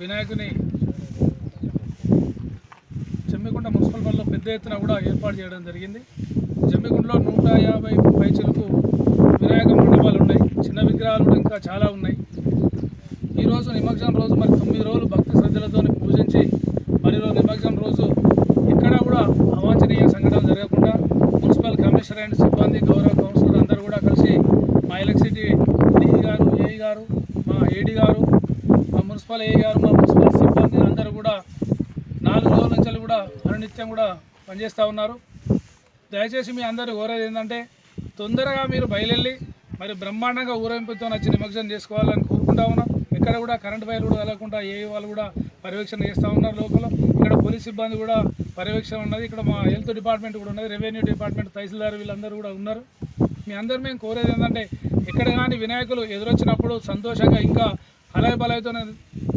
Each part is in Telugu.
వినాయకుని జమ్మికుంట మున్సిపల్ పరిధిలో పెద్ద ఎత్తున కూడా ఏర్పాటు చేయడం జరిగింది. జమ్మికుంటలో నూట యాభై పైచలకు వినాయక మండపాలు ఉన్నాయి. చిన్న విగ్రహాలు ఇంకా చాలా ఉన్నాయి. ఈరోజు నిమజ్జనం రోజు మరి తొమ్మిది రోజులు భక్తి శ్రద్ధలతో పూజించి మరి రోజు నిమజ్జనం రోజు ఇక్కడ కూడా అవాంఛనీయ సంఘటన జరగకుండా మున్సిపల్ కమిషనర్ అండ్ సిబ్బంది గౌరవ కౌన్సిలర్ అందరూ కూడా కలిసి మా ఎలక్ట్రిసిటీ డిఈ గారు ఏఈ గారు మా ఏడీ గారు మా మున్సిపల్ ఏ గారు మా మున్సిపల్ సిబ్బంది అందరూ కూడా నాలుగు రోజుల నుంచి కూడా అనునిత్యం కూడా పనిచేస్తూ ఉన్నారు. దయచేసి మీ అందరూ కోరేది ఏంటంటే తొందరగా మీరు బయలుదేరి మరి బ్రహ్మాండంగా ఊరేంపుతో వచ్చి నిమజ్జనం చేసుకోవాలని కోరుకుంటా ఉన్నాం. ఎక్కడ కూడా కరెంట్ వైర్లు కూడా వెళ్ళకుండా ఏ వాళ్ళు కూడా పర్యవేక్షణ చేస్తూ ఉన్నారు లోపల. ఇక్కడ పోలీస్ సిబ్బంది కూడా పర్యవేక్షణ ఉన్నది. ఇక్కడ మా హెల్త్ డిపార్ట్మెంట్ కూడా ఉన్నది. రెవెన్యూ డిపార్ట్మెంట్ తహసీల్దార్ వీళ్ళందరూ కూడా ఉన్నారు. మీ అందరూ మేము కోరేది ఏంటంటే ఎక్కడ కానీ వినాయకులు ఎదురొచ్చినప్పుడు సంతోషంగా ఇంకా అలయ బలయతో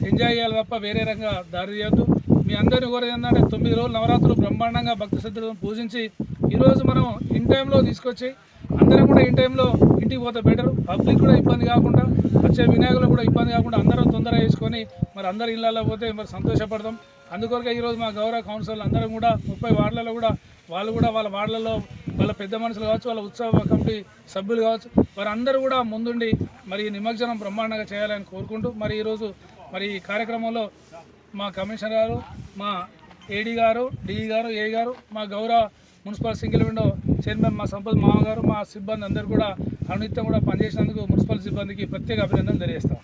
ఎంజాయ్ చేయాలి తప్ప వేరే రకంగా దారి తీయద్దు. మీ అందరిని కోరేది ఏంటంటే తొమ్మిది రోజులు నవరాత్రులు బ్రహ్మాండంగా భక్తి శ్రద్ధలను పూజించి ఈరోజు మనం ఇన్ టైంలో తీసుకొచ్చి అందరం కూడా ఇన్ టైంలో ఇంటికి పోతే బెటర్ పబ్లిక్ కూడా ఇబ్బంది కాకుండా వచ్చే వినాయకులు కూడా ఇబ్బంది కాకుండా అందరం తొందరగా వేసుకొని మరి అందరి ఇళ్ళల్లో పోతే మరి సంతోషపడతాం. అందుకొరకే ఈరోజు మా గౌరవ కౌన్సిల్ అందరం కూడా ముప్పై వార్డులలో కూడా వాళ్ళు కూడా వాళ్ళ వార్డులలో వాళ్ళ పెద్ద మనుషులు కావచ్చు వాళ్ళ ఉత్సవ కమిటీ సభ్యులు కావచ్చు వారందరూ కూడా ముందుండి మరి ఈ నిమజ్జనం బ్రహ్మాండంగా చేయాలని కోరుకుంటూ మరి ఈరోజు మరి ఈ కార్యక్రమంలో మా కమిషనర్ గారు మా ఏడీ గారు డిఈ గారు ఏ గారు మా గౌరవ మున్సిపల్ సింగిల్ విండో చైర్మన్ మా సంపద మామ గారు మా సిబ్బంది అందరూ కూడా అనునిత్యం కూడా పనిచేసినందుకు మున్సిపల్ సిబ్బందికి ప్రత్యేక అభినందనలు తెలియజేస్తాం.